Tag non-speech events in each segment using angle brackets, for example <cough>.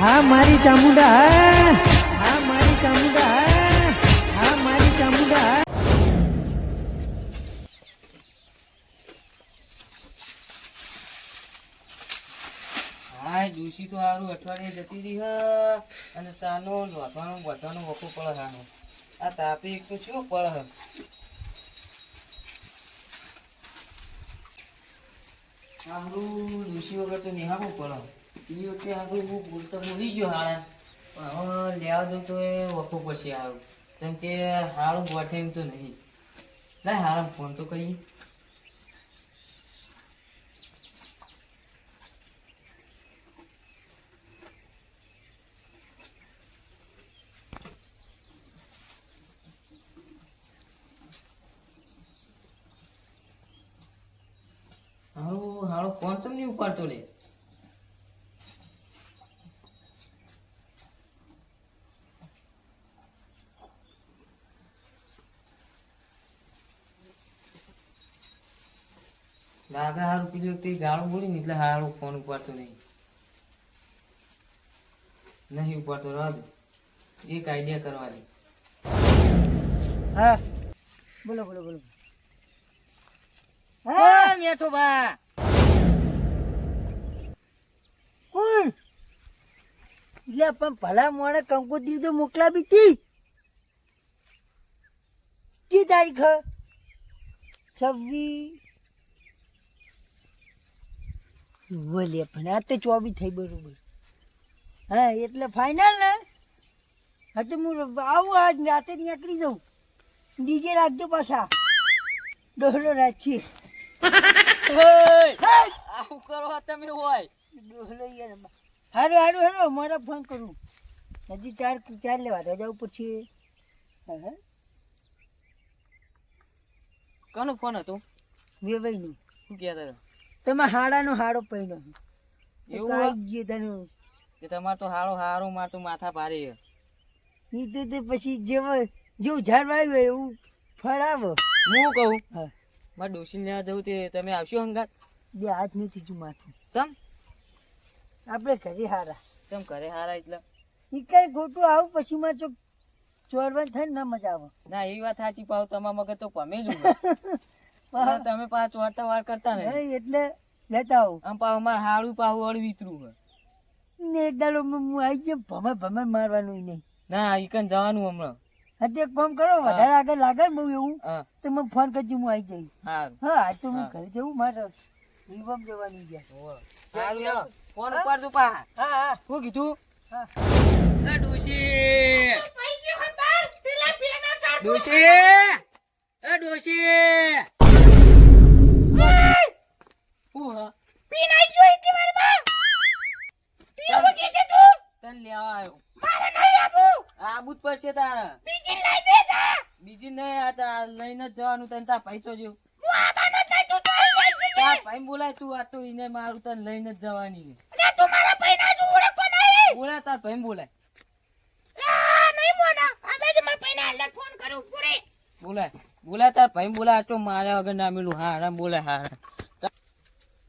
હા, મારી ચામુંડા, હા. મારી ચામુંડા, હા. મારી ચામુંડા, હા. ડૂસી તો સારું અઠવાડિયે જતી રહી, હ. અને ચાનો લોધવાનું બધાનું વખું પડે હાનું. આ તાપી એક તો શું પડે હ. આપણું ડૂસી વગર તો નિહાળવું પડે. એ વખતે આપણું હું બોલતો બોલી ગયો હારા. પણ હવે લેવા જવું તો એ વખો પડશે હારું. જેમ કે હારું ગોઠે એમ તો નહીં. ના હારા ફોન તો કરીએ. હારું હારું ફોન ચમ નહીં ઉપાડતો લે? લાગે હારું પેલી તે ગાળું બોલી ને એટલે હારું ફોન ઉપાડતો નહીં. નહીં ઉપાડતો રહો એક આઈડિયા કરવા દે. હા. બોલો બોલો બોલો. હા. મેઠો બા કોણ? એટલે પણ ભલા મોણે કંકોત્રી તો મોકલાવી તી કી તારીખ? છવ્વીસ બોલે પણ આ તો ચોવી થઈ બરોબર. હા એટલે ફાઇનલ ને? હા તો હું આવું આજ રાતે નીકળી જાઉં. ડીજે રાખજો પાછા. ડોહલો રાખી <laughs> આવું કરો તમે હોય. ડોહલો યાર હારું હારું હારું મારે ફોન કરું. હજી ચાર ચાર લેવા રજા ઉપર છીએ હા હા. કોનો ફોન હતો? વેવાઈનું. શું કહેતા હતા? તમે હાડાનો હાડો પહેર્યો એવું જે તને કે તમાર તો હાડો હારો માર તો માથા ભારે. ઈ તો તે પછી જેવો જેવું ઝાડ વાવ્યું હોય એવું ફળ આવો હું કહું? હા. મારે ડોસી ત્યાં જવું તે તમે આવશો હંગાત? બે હાથ નથી તું માથું. ચમ? આપણે ઘરે હારા. ચમ ઘરે હારા એટલે? ઈ કઈ ખોટું આવું પછી માં ચોક ચોરવાનું થાય ને ના મજા આવે. ના એ વાત સાચી પાવ તમારા મગજ તો પમે જ <laughs> તમે પાછા ચોરતા વાર કરતા ને એટલે લેતા આવો. આમ પાવ અમારે હાડું પાવ અળવીતરું હોય. ને એક દાડો હું હું આવી ગયો ભમે ભમે મારવાનું નહીં. ના ઈકન જવાનું હમણાં. હા એક ફોન કરો વધારે આગળ લાગે ને બહુ એવું તો મને ફોન કરજો હું આવી જઈશ. હા આજ તો હું ઘરે જવું મારે વિવમ જવાની ગયા. ફોન પા હા હા. શું કીધું? હા. એ ડોશી. ડોશી. એ ડોશી. હું હા તને લેવા આવ્યો. આબુ જ પડશે તારે. બીજી નહીં આ તાર લઈને જ જવાનું તને તાર પૈસો જેવું. તાર ભાઈ બોલાય તું આ તો એને મારું તને લઈને જ જવાની બોલાય તાર ભાઈ બોલાય. બોલાય. બોલાય તાર ભાઈ બોલાય તો મારે વગર ના મેલું. હા હા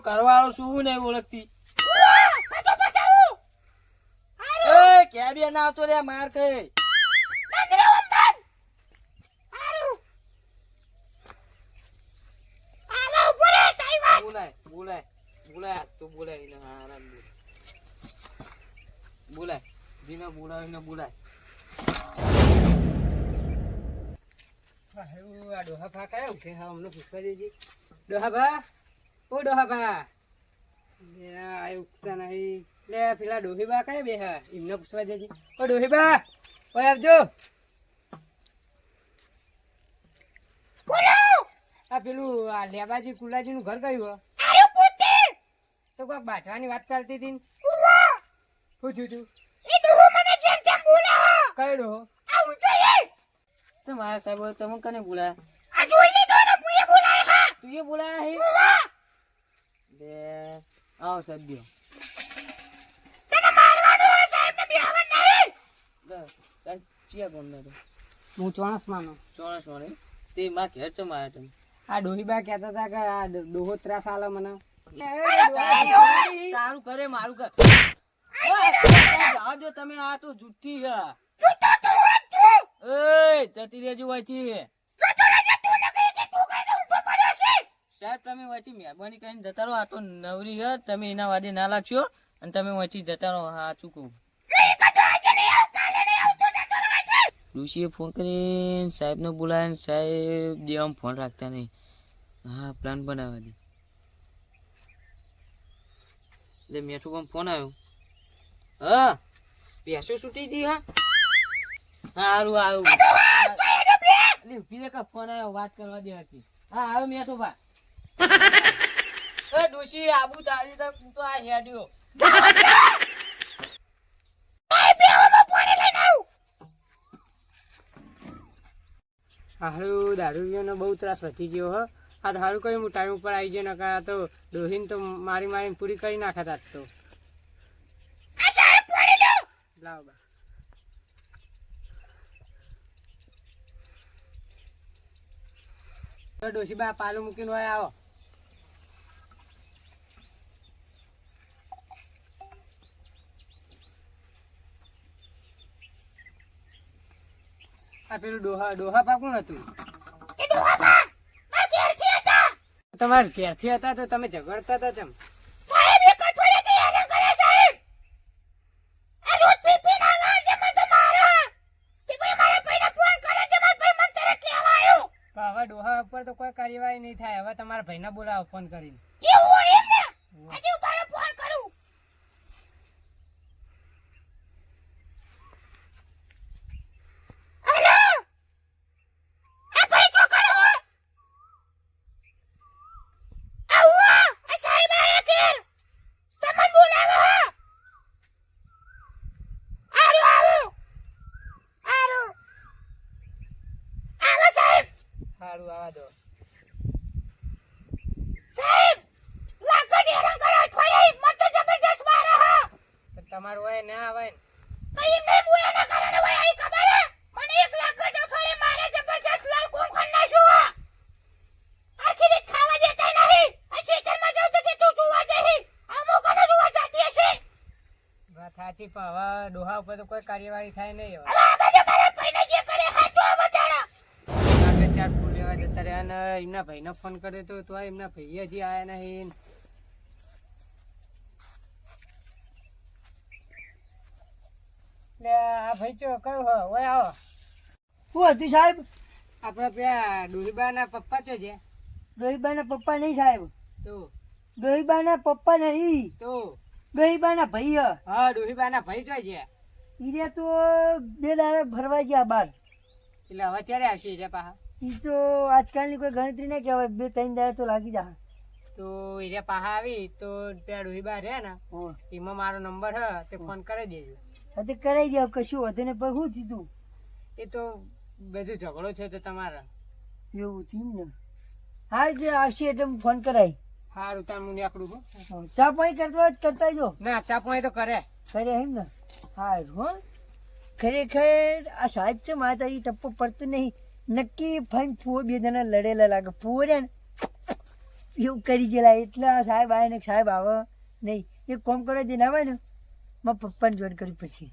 એને એ ઘરવાળો શું નહીં ઓળખતી? એ ક્યાં બે ના આવતો રે માર ખાઈ? બોલાય બોલાય બોલાય તો બોલાય હા આરામ બોલ. બોલાય જેને બોલાવે એને બોલાય. આ ડોહા ફા કયા ઉઠે હા અમને પૂછવા દેજે. ડોહા ભા ઓ ડોહા ભા આ ઉઠતા નહીં. લે પેલા ડોહી બા કયા બે હા? એમને પૂછવા દેજે ઓ ડોહી બા ઓય આવજો. આ પેલું આ લેબાજી કુલાજી નું ઘર કયું હો? તો કોઈક બાંધવાની વાત ચાલતી હતી ને? શું થયું તું કયો ડોહો? તો મારા સાહેબ તમે કને બોલાયા? તું એ બોલાયા હે. બે. આવો સાહેબ બેહો. બસ, સાહેબ ચિયા ગામના તો હું ચોણસ માનો ચોરસ વાળે તે માં ઘેર ચમ આયા તમે આ ડોહીબા કહેતા હતા કે આ ડોહો ત્રાસ આલે મને. તારું કરે મારું કર. જાઓ તમે આ તો જુઠ્ઠી છે એ જતી રહેજો વયથી સાહેબ તમે વચ્ચે મહેરબાની કરીને જતા રહો. આ તો નવરી છે તમે એના વાદે ના લાગશો. અને તમે વચ્ચે જતા રહો હા ચૂકવું ઋષિએ ફોન કરીને સાહેબને બોલાવીને સાહેબ દેવામાં ફોન રાખતા નહીં. હા પ્લાન બનાવવા દે. એટલે મેઠું પણ ફોન આવ્યો. હા પેસો છૂટી દી હા. સારું આવ્યું ફોન આવ્યો વાત કરવા દે હતી હા આવ્યો મેઠું ભા એ આબુ તારી તો તું તો બહુ ત્રાસ વધી ગયો હો. આ સારું કહ્યું હું ટાઈમ ઉપર આવી જાય નકા તો ડોહીને તો મારી મારીને પૂરી કરી નાખે આજ તો. ડોસી બા. બા, પાલું મૂકીને હોય આવો. આ પેલું ડોહા ડોહા પાકું હતું? તમારે ઘેરથી હતા તો તમે ઝઘડતા હતા ચમ પણ હવે ડોહા ઉપર તો કોઈ કાર્યવાહી નહીં થાય. હવે તમારા ભાઈને બોલાવો ફોન કરીને. સારું આવા દો. તો તમારું હોય ના આવે ને. વાત સાચી પણ હવે ડોહા ઉપર તો કોઈ કાર્યવાહી થાય નહીં હવે. જતા રહ્યા ને એમના ભાઈને ફોન કર્યો તો તોય એમના ભાઈ હજી આયા નહીં. આ ભાઈ ચો કયો હો? ઓય આવો. શું હતું સાહેબ? આપડે પેલા ડોહીબા ના પપ્પા ચો છે? ડોહીબાના પપ્પા નહીં સાહેબ. તો? ડોહીબાના પપ્પા નહીં. તો? ડોહીબાના ભાઈ હા ડોહીબા ના ભાઈ ચો છે. ઈરે તો બે દાડા ભરવા ગયા બાર. એટલે હવે ક્યારે આવશે રે પાહા ઈ તો આજકાલની કોઈ ગણતરી ના કહેવાય. બે ત્રણ દાડા તો લાગી જાય તો એરિયા પાહા આવી તો ત્યાં ડોહીબા રહ્યા ને એમાં મારો નંબર હ તે ફોન કરી દેજો. તે કરાઈ દેવ કશું વધે ને પણ શું થયું? એ તો બધું ઝઘડો છે તો તમારા. એવું થયું ને? હા જે આવશે એટલે હું ફોન કરાય સારું તાર હું. નીકળું છું ચા પાણી કરતા કરતા જો ના ચા પાણી તો કરે. કરે એમ ને? હા હો. ખરેખર આ સાહેબ છે માતા એ ટપ્પો પડતું નહીં. નક્કી ફાઈન ફુઓ બે જણા લડેલા લાગે. પૂરે એવું કરી ગયેલા. એટલે સાહેબ આવે ને સાહેબ આવે નહીં. એક કોમ કરે, જે ના આવે ને, મારા પપ્પાને જોઈન કર્યું પછી.